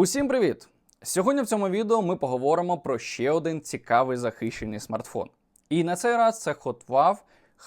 Усім привіт! Сьогодні в цьому відео ми поговоримо про ще один цікавий захищений смартфон. І на цей раз це Hotwav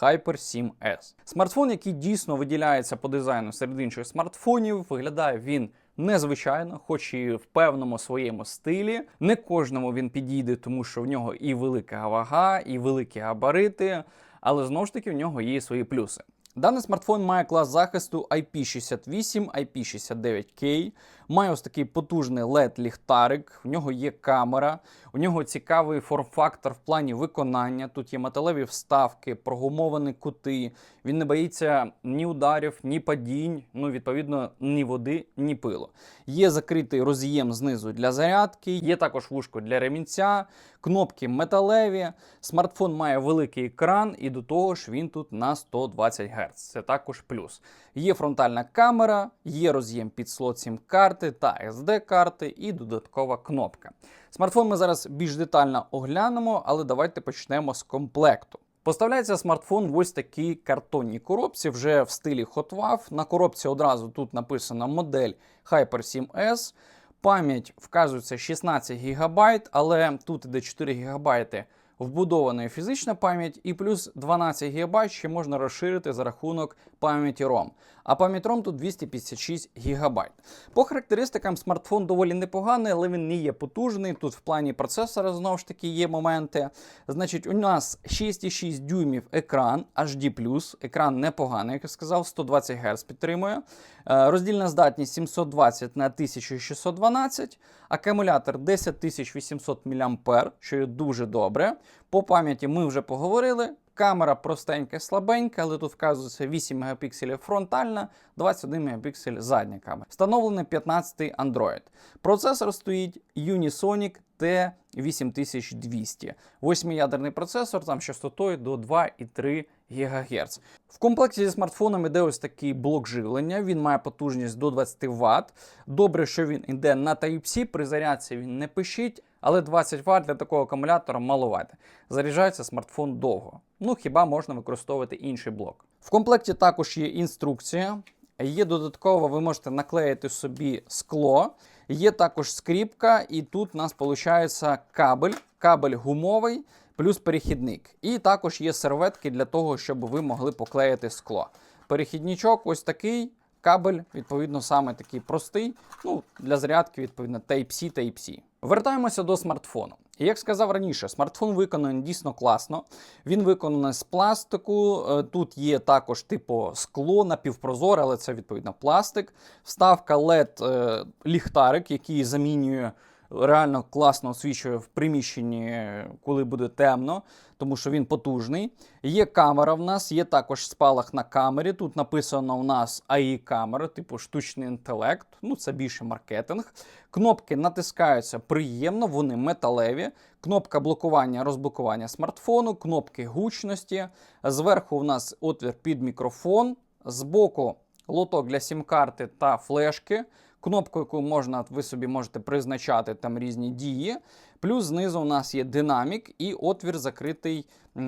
Hyper 7S. Смартфон, який дійсно виділяється по дизайну серед інших смартфонів, виглядає він незвичайно, хоч і в певному своєму стилі. Не кожному він підійде, тому що в нього і велика вага, і великі габарити, але знову ж таки в нього є свої плюси. Даний смартфон має клас захисту IP68, IP69K, має ось такий потужний LED-ліхтарик, в нього є камера, у нього цікавий форм-фактор в плані виконання. Тут є металеві вставки, прогумовані кути. Він не боїться ні ударів, ні падінь, ну відповідно, ні води, ні пилу. Є закритий роз'єм знизу для зарядки, є також вушко для ремінця, кнопки металеві. Смартфон має великий екран, і до того ж він тут на 120 Гц. Це також плюс. Є фронтальна камера, є роз'єм під слот сім карти та SD-карти і додаткова кнопка. Смартфон ми зараз більш детально оглянемо, але давайте почнемо з комплекту. Поставляється смартфон в ось такій картонній коробці, вже в стилі Hotwav. На коробці одразу тут написана модель Hyper 7S. Пам'ять вказується 16 ГБ, але тут іде 4 ГБ вбудована фізична пам'ять, і плюс 12 ГБ ще можна розширити за рахунок пам'яті ROM. А пам'ять ROM тут 256 ГБ. По характеристикам смартфон доволі непоганий, але він не є потужний. Тут в плані процесора знову ж таки є моменти. Значить, у нас 6,6 дюймів екран HD+, екран непоганий, як я сказав, 120 Гц підтримує. Е, Роздільна здатність 720 на 1612, акумулятор 10800 мА, що є дуже добре. По пам'яті ми вже поговорили. Камера простенька, слабенька, але тут вказується 8 Мп фронтальна, 21 Мп задня камера. Встановлений 15 Android. Процесор стоїть Unisonic T8200. Восьмиядерний процесор, там частотою до 2,3 ГГц. В комплекті зі смартфоном іде ось такий блок живлення. Він має потужність до 20 Вт. Добре, що він йде на Type-C, при зарядці він не пишіть, але 20 Вт для такого акумулятора маловато. Заряджається смартфон довго. Ну хіба можна використовувати інший блок. В комплекті також є інструкція. Є додатково, ви можете наклеїти собі скло. Є також скріпка, і тут у нас виходить кабель, кабель гумовий, плюс перехідник. І також є серветки для того, щоб ви могли поклеїти скло. Перехідничок ось такий. Кабель, відповідно, саме такий простий. Ну, для зарядки, відповідно, Type-C, Type-C. Вертаємося до смартфону. Як сказав раніше, смартфон виконаний дійсно класно. Він виконаний з пластику. Е, Тут є також типу скло напівпрозоре, але це відповідно пластик. Вставка LED е, ліхтарик, який замінює. Реально класно освічує в приміщенні, коли буде темно, тому що він потужний. Є камера в нас, є також спалах на камері. Тут написано у нас AI камера, типу штучний інтелект. Ну це більше маркетинг. Кнопки натискаються приємно, вони металеві. Кнопка блокування, розблокування смартфону, кнопки гучності. Зверху у нас отвір під мікрофон. Збоку лоток для сім-карти та флешки. Кнопку, яку можна, ви собі можете призначати там різні дії. Плюс знизу у нас є динамік і отвір закритий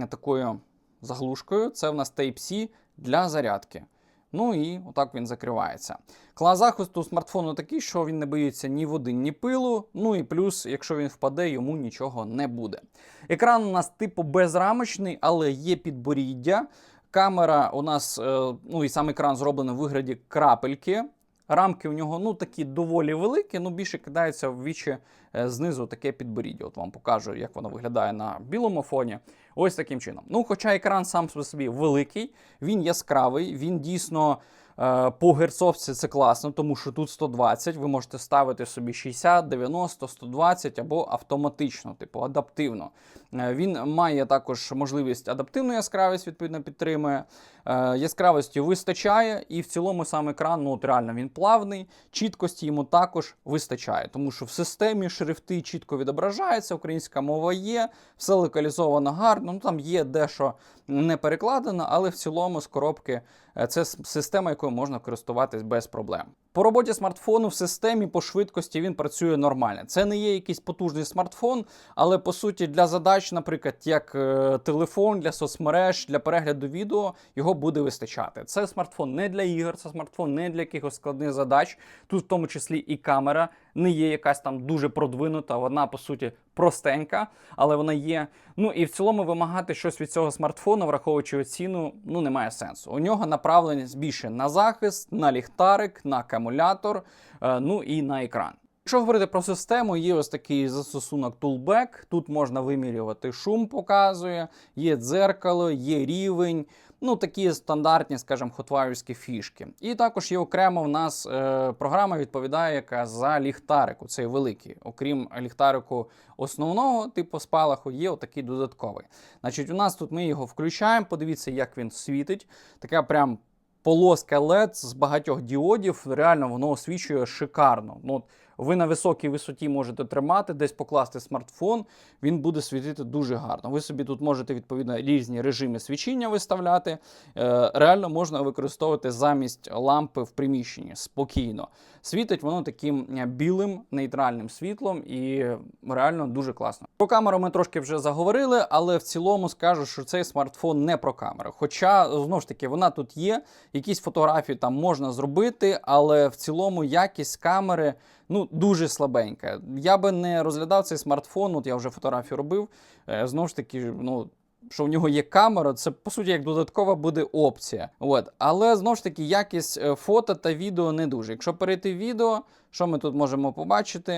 такою заглушкою. Це в нас Type-C для зарядки. Ну і отак він закривається. Клас захисту смартфону такий, що він не боїться ні води, ні пилу. Ну і плюс, якщо він впаде, йому нічого не буде. Екран у нас типу безрамочний, але є підборіддя. Камера у нас, е, ну і сам екран зроблений в вигляді крапельки. Рамки у нього ну такі доволі великі, ну більше кидаються в вічі знизу таке підборіддя. От вам покажу, як воно виглядає на білому фоні. Ось таким чином. Ну, хоча екран сам по собі великий, він яскравий, він дійсно. е, По герцовці це класно, тому що тут 120, ви можете ставити собі 60, 90, 120 або автоматично, типу адаптивно. Е, Він має також можливість адаптивну яскравість, відповідно, підтримує. Е, Яскравості вистачає, і в цілому сам екран, ну от реально він плавний, чіткості йому також вистачає, тому що в системі шрифти чітко відображаються, українська мова є, все локалізовано гарно. Ну там є дещо не перекладено, але в цілому з коробки це система, якою можна користуватись без проблем. По роботі смартфону в системі по швидкості він працює нормально. Це не є якийсь потужний смартфон, але по суті для задач, наприклад, як е, телефон для соцмереж, для перегляду відео, його буде вистачати. Це смартфон не для ігор, це смартфон не для якихось складних задач. Тут в тому числі і камера не є якась там дуже продвинута, вона по суті простенька, але вона є. Ну і в цілому вимагати щось від цього смартфону, враховуючи ціну, ну немає сенсу. У нього направленість більше на захист, на ліхтарик, на акумулятор, е, ну і на екран. Якщо говорити про систему, є ось такий застосунок Toolback. Тут можна вимірювати шум, показує, є дзеркало, є рівень. Ну, такі стандартні, скажімо, хотвайерські фішки. І також є окремо в нас е, програма відповідає, яка за ліхтарику, цей великий. Окрім ліхтарику основного типу спалаху, є отакий додатковий. Значить, у нас тут ми його включаємо. Подивіться, як він світить. Така прям полоска LED з багатьох діодів. Реально воно освічує шикарно. Ну, ви на високій висоті можете тримати, десь покласти смартфон, він буде світити дуже гарно. Ви собі тут можете відповідно різні режими свічіння виставляти. Е, реально можна використовувати замість лампи в приміщенні спокійно. Світить воно таким е, білим нейтральним світлом і реально дуже класно. Про камеру ми трошки вже заговорили, але в цілому скажу, що цей смартфон не про камеру. Хоча знову ж таки вона тут є, якісь фотографії там можна зробити, але в цілому якість камери ну дуже слабенька. Я би не розглядав цей смартфон. От я вже фотографію робив. Е, знову ж таки, ну. Що в нього є камера, це по суті як додаткова буде опція. От. Але знову ж таки, якість е, фото та відео не дуже. Якщо перейти в відео, що ми тут можемо побачити?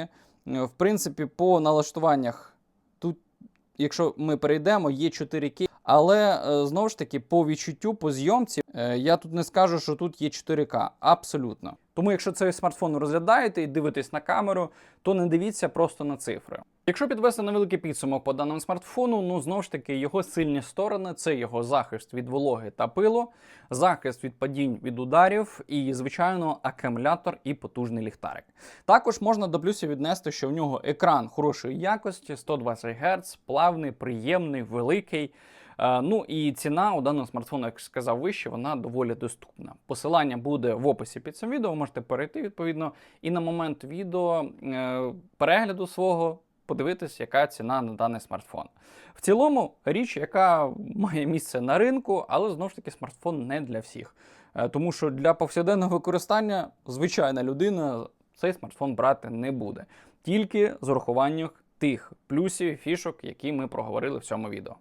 Е, В принципі, по налаштуваннях тут, якщо ми перейдемо, є 4К. Але е, знову ж таки, по відчуттю, по зйомці, е, я тут не скажу, що тут є 4К. Абсолютно. Тому, якщо цей смартфон розглядаєте і дивитесь на камеру, то не дивіться просто на цифри. Якщо підвести невеликий підсумок по даному смартфону, ну знову ж таки його сильні сторони це його захист від вологи та пилу, захист від падінь від ударів і, звичайно, акумулятор і потужний ліхтарик. Також можна до плюсів віднести, що в нього екран хорошої якості, 120 Гц, плавний, приємний, великий. Е, Ну і ціна у даного смартфону, як сказав вище, вона доволі доступна. Посилання буде в описі під цим відео, можете перейти відповідно. І на момент відео е, перегляду свого подивитись, яка ціна на даний смартфон. В цілому річ, яка має місце на ринку, але знову ж таки смартфон не для всіх. Е, Тому що для повсякденного використання звичайна людина цей смартфон брати не буде, тільки з урахуванням тих плюсів фішок, які ми проговорили в цьому відео.